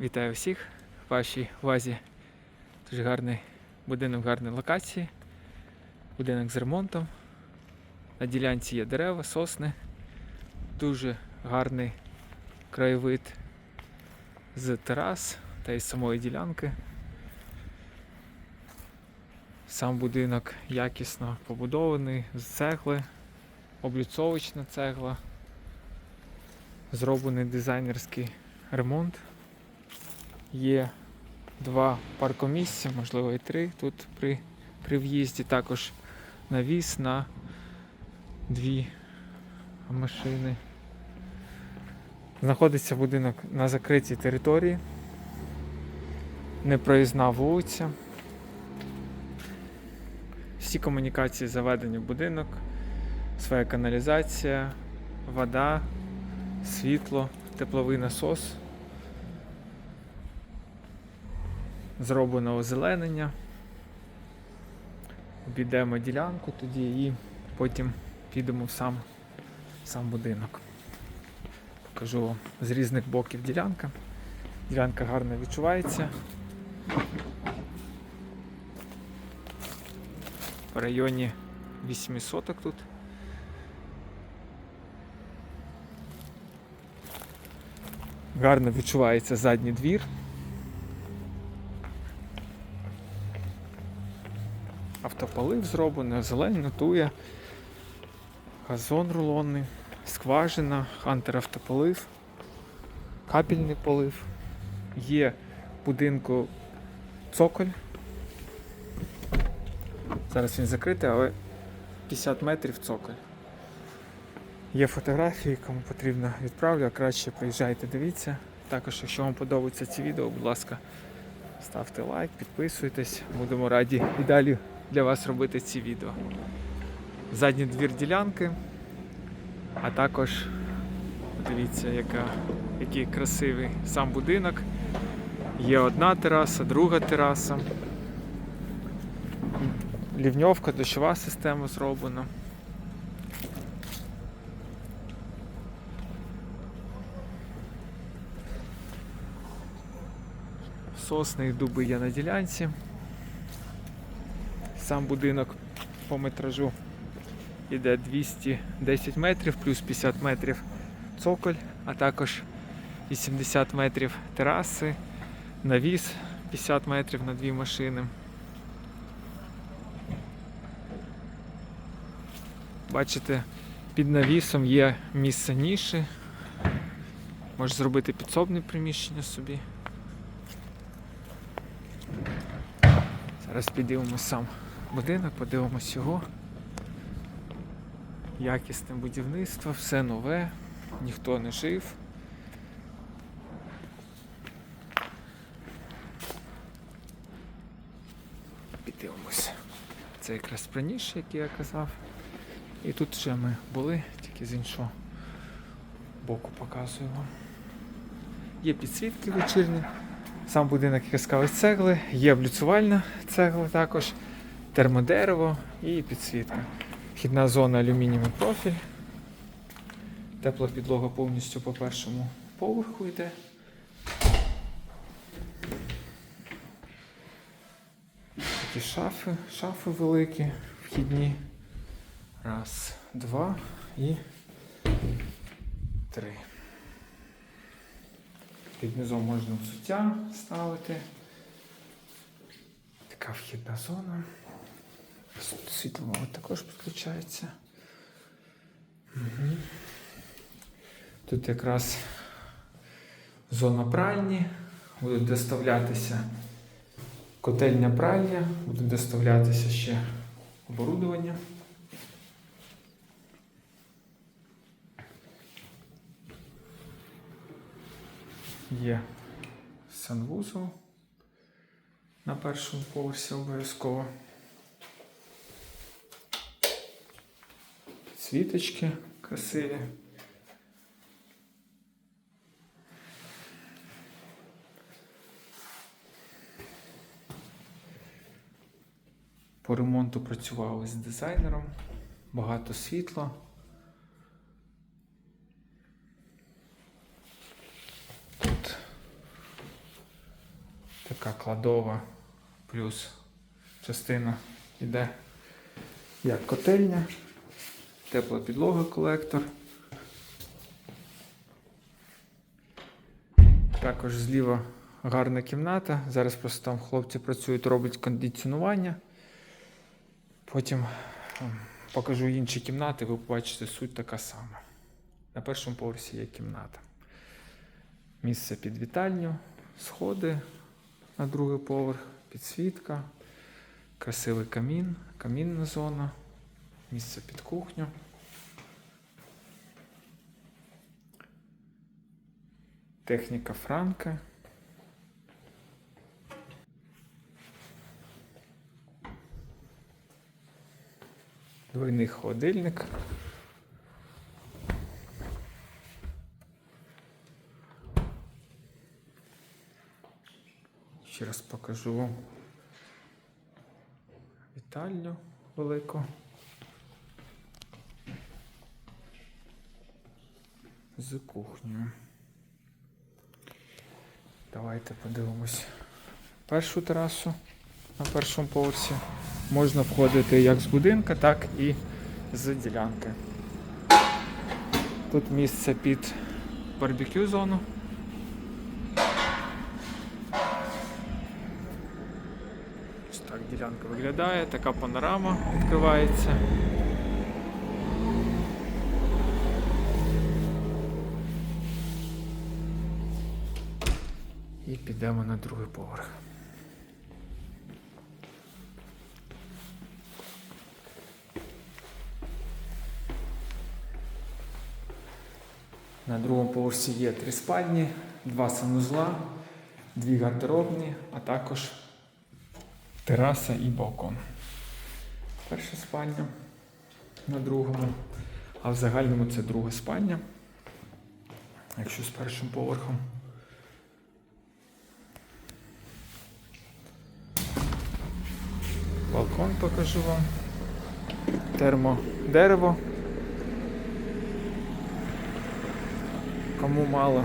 Вітаю всіх в вашій увазі. Дуже гарний будинок в гарній локації. Будинок з ремонтом. На ділянці є дерева, сосни. Дуже гарний краєвид з терас та із самої ділянки. Сам будинок якісно побудований з цегли, обліцовочна цегла, зроблений дизайнерський ремонт. Є два паркомісця, можливо і три тут при, при в'їзді. Також навіс на дві машини. Знаходиться будинок на закритій території. Непроїзна вулиця. Всі комунікації заведені в будинок, своя каналізація, вода, світло, тепловий насос. Зроблено озеленення. Обійдемо ділянку тоді і потім підемо в сам, в сам будинок. Покажу вам з різних боків ділянка. Ділянка гарно відчувається. В районі 8 соток тут. Гарно відчувається задній двір. Автополив зроблений, зелень тує, газон рулонний, скважина, хантер автополив, капельний полив. Є будинку цоколь. Зараз він закритий, але 50 метрів цоколь. Є фотографії, кому потрібно відправлю, а краще приїжджайте, дивіться. Також, якщо вам подобається ці відео, будь ласка, ставте лайк, підписуйтесь, будемо раді і далі для вас робити ці відео. Задній двір ділянки, а також дивіться, яка, який красивий сам будинок. Є одна тераса, друга тераса. Лівньовка, дощова система зроблена. Сосни і дуби є на ділянці. Сам будинок по метражу йде 210 метрів, плюс 50 метрів цоколь, а також 80 метрів тераси, навіс 50 метрів на дві машини. Бачите, під навісом є місце ніші. Можеш зробити підсобне приміщення собі. Зараз піддивимось сам будинок, подивимось його. Якісне будівництво, все нове, ніхто не жив. Піддивимось. Це якраз раніше, як я казав. І тут вже ми були, тільки з іншого боку показую вам. Є підсвітки вечірні. Сам будинок яскравий цегли, є облюцювальна цегла також, термодерево і підсвітка. Вхідна зона алюмінієвий профіль. Тепла підлога повністю по першому поверху йде. Такі шафи, шафи великі, вхідні. Раз, два і три. Під низом можна взуття ставити. Така вхідна зона. Світло також підключається. Угу. Тут якраз зона пральні. Буде доставлятися котельня пральня, буде доставлятися ще оборудовання. Є санвузол на першому поверсі обов'язково. Світочки красиві. По ремонту працювали з дизайнером, багато світла. Тут така кладова, плюс частина йде як котельня, тепла підлога колектор. Також зліва гарна кімната. Зараз просто там хлопці працюють, роблять кондиціонування. Потім ем, покажу інші кімнати, ви побачите суть така сама. На першому поверсі є кімната. Місце під вітальню, сходи на другий поверх, підсвітка, красивий камін, камінна зона, місце під кухню. Техніка Франка. Двойний холодильник. Ще раз покажу вам вітальню велику. З кухнею. Давайте подивимось першу терасу на першому поверсі. Можна входити як з будинка, так і з ділянки. Тут місце під барбекю зону. Ось так ділянка виглядає, така панорама відкривається. Підемо на другий поверх. На другому поверсі є три спальні, два санузла, дві гардеробні, а також тераса і балкон. Перша спальня на другому, а в загальному це друга спальня. Якщо з першим поверхом. Балкон покажу вам. Термодерево. Кому мало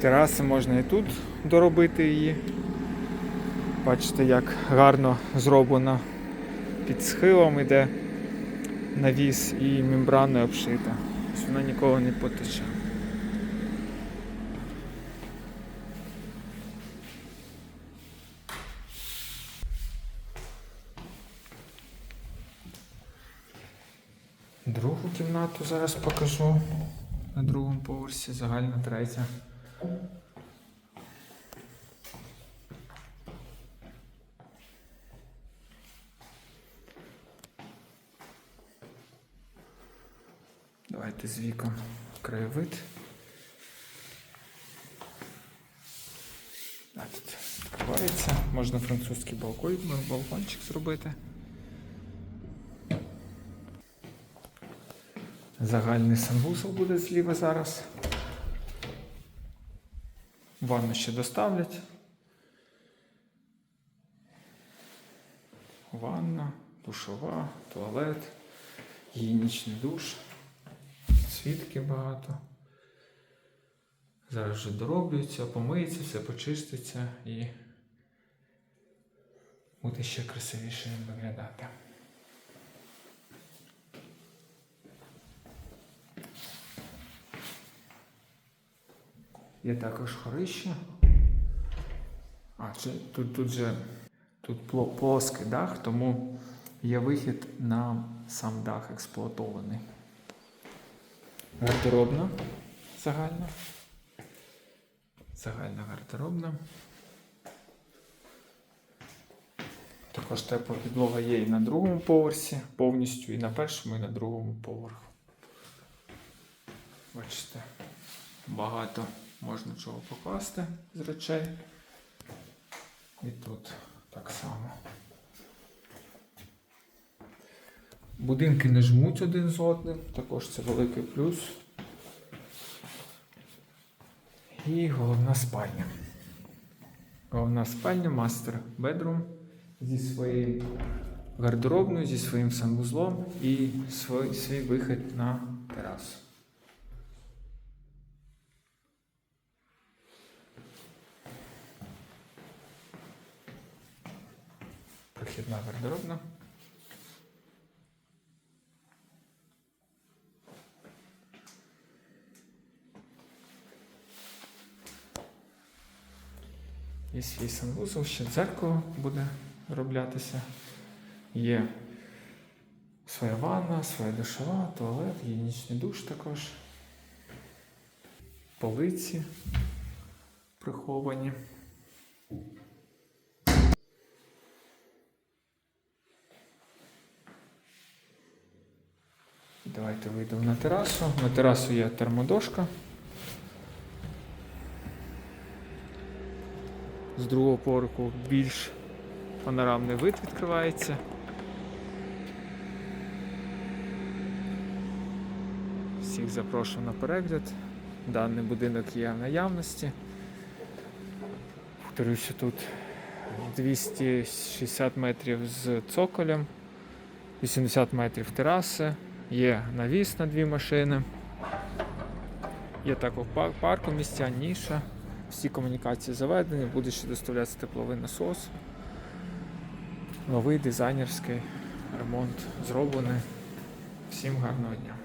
тераси, можна і тут доробити її. Бачите, як гарно зроблено під схилом іде навіс і мембраною обшита. Вона ніколи не потече. Другу кімнату зараз покажу на другому поверсі, загальна третя. Давайте з вікон краєвид. Тут відкривається. Можна французький балкон, балкончик зробити. Загальний санвузол буде зліва зараз. Ванну ще доставлять. Ванна, душова, туалет, гігієнічний душ, свідки багато. Зараз вже дороблюється, помиється, все почиститься і буде ще красивіше виглядати. Є також хорище. А, чи, тут, тут же тут плоский дах, тому є вихід на сам дах експлуатований. Гардеробна загальна. Загальна гардеробна. Також тепла підлога є і на другому поверсі, повністю, і на першому, і на другому поверху. Бачите, багато можна чого покласти з речей. І тут так само. Будинки не жмуть один з одним, також це великий плюс. І головна спальня. Головна спальня, мастер бедрум зі своєю гардеробною, зі своїм санвузлом і свій, свій вихід на терасу. Прохідна гардеробна. Є свій санвузол, ще дзеркало буде вироблятися. Є своя ванна, своя душова, туалет, гігієнічний душ також. Полиці приховані. Давайте вийдемо на терасу. На терасу є термодошка. З другого поверху більш панорамний вид відкривається. Всіх запрошую на перегляд. Даний будинок є в наявності. Повторюся, тут 260 метрів з цоколем, 80 метрів тераси, є навіс на дві машини. Є також парку місця, ніша. Всі комунікації заведені, буде ще доставлятися тепловий насос. Новий дизайнерський ремонт зроблений. Всім гарного дня.